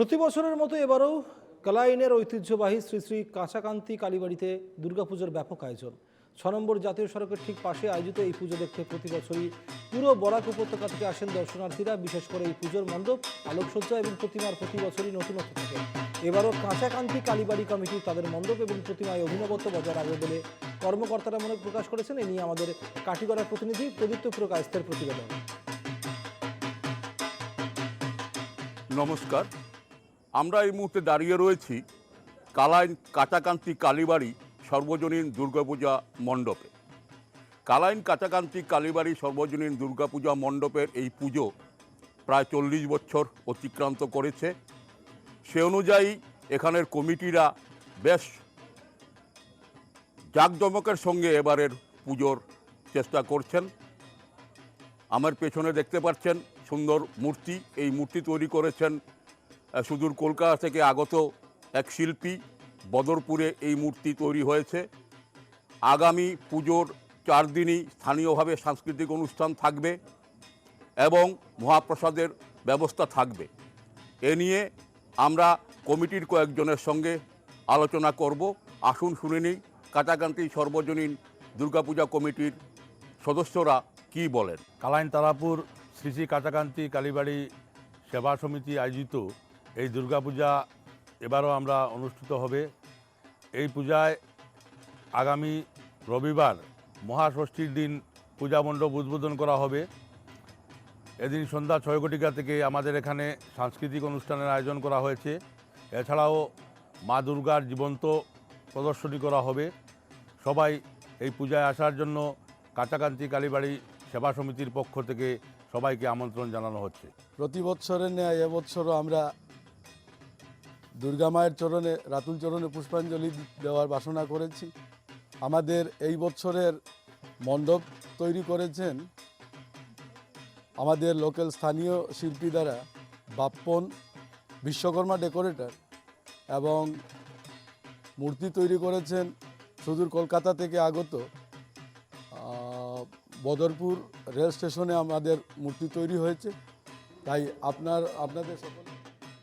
প্রতি বছরের মতো এবারও কালাইনের ঐতিহ্যবাহী শ্রী শ্রী কাঁচাকান্তি কালীবাড়িতে দুর্গাপুজোর ব্যাপক আয়োজন। ছ নম্বর জাতীয় সড়কের ঠিক পাশে আয়োজিত এই পুজো দেখতে প্রতি বছরই পুরো বরাক উপত্যকা থেকে আসেন দর্শনার্থীরা, বিশেষ করে এই পুজোর মণ্ডপ, আলোকসজ্জা এবং প্রতিমার প্রতি বছরই নতুনত্ব থাকে। এবারও কাঁচাকান্তি কালীবাড়ি কমিটি তাদের মণ্ডপ এবং প্রতিমায় অভিনবত্ব বজায় রাখবে বলে কর্মকর্তারা মনে প্রকাশ করেছেন। এ নিয়ে আমাদের কাটিগড়ার প্রতিনিধি প্রদীপ্ত প্রকাশের প্রতিবেদন। নমস্কার। আমরা এই মুহূর্তে দাঁড়িয়ে রয়েছি কালাইন কাঁচাকান্তি কালীবাড়ি সর্বজনীন দুর্গাপূজা মণ্ডপে। কালাইন কাঁচাকান্তি কালীবাড়ি সর্বজনীন দুর্গাপূজা মণ্ডপের এই পুজো প্রায় চল্লিশ বছর অতিক্রান্ত করেছে। সে অনুযায়ী এখানের কমিটিরা বেশ জাঁকজমকের সঙ্গে এবারের পুজোর চেষ্টা করছেন। আমার পেছনে দেখতে পাচ্ছেন সুন্দর মূর্তি। এই মূর্তি তৈরি করেছেন সুদূর কলকাতা থেকে আগত এক শিল্পী বদরপুরে এই মূর্তি তৈরি হয়েছে। আগামী পুজোর চার দিনই স্থানীয়ভাবে সাংস্কৃতিক অনুষ্ঠান থাকবে এবং মহাপ্রসাদের ব্যবস্থা থাকবে। এ নিয়ে আমরা কমিটির কয়েকজনের সঙ্গে আলোচনা করব। আসুন শুনে নিই কাটাকান্তি সর্বজনীন দুর্গাপূজা কমিটির সদস্যরা কি বলেন। কালাইন তারাপুর শ্রী শ্রী কাটাকান্তি কালীবাড়ি সেবা সমিতি আয়োজিত এই দুর্গাপূজা এবারও আমরা অনুষ্ঠিত হবে। এই পূজায় আগামী রবিবার মহাষষ্ঠীর দিন পূজা মণ্ডপ উদ্বোধন করা হবে। এদিন সন্ধ্যা ছয় কোটিকা থেকে আমাদের এখানে সাংস্কৃতিক অনুষ্ঠানের আয়োজন করা হয়েছে। এছাড়াও মা দুর্গার জীবন্ত প্রদর্শনী করা হবে। সবাই এই পূজায় আসার জন্য কাঁচাকান্তি কালীবাড়ি সেবা সমিতির পক্ষ থেকে সবাইকে আমন্ত্রণ জানানো হচ্ছে। প্রতি বছরের ন্যায় এবছরও আমরা দুর্গা মায়ের চরণে, রাতুল চরণে পুষ্পাঞ্জলি দেওয়ার বাসনা করেছি। আমাদের এই বছরের মণ্ডপ তৈরি করেছেন আমাদের লোকাল স্থানীয় শিল্পী দ্বারা বাপ্পন বিশ্বকর্মা ডেকোরেটর এবং মূর্তি তৈরি করেছেন সুদূর কলকাতা থেকে আগত বদরপুর রেল স্টেশনে আমাদের মূর্তি তৈরি হয়েছে। তাই আপনার, আপনাদের সকল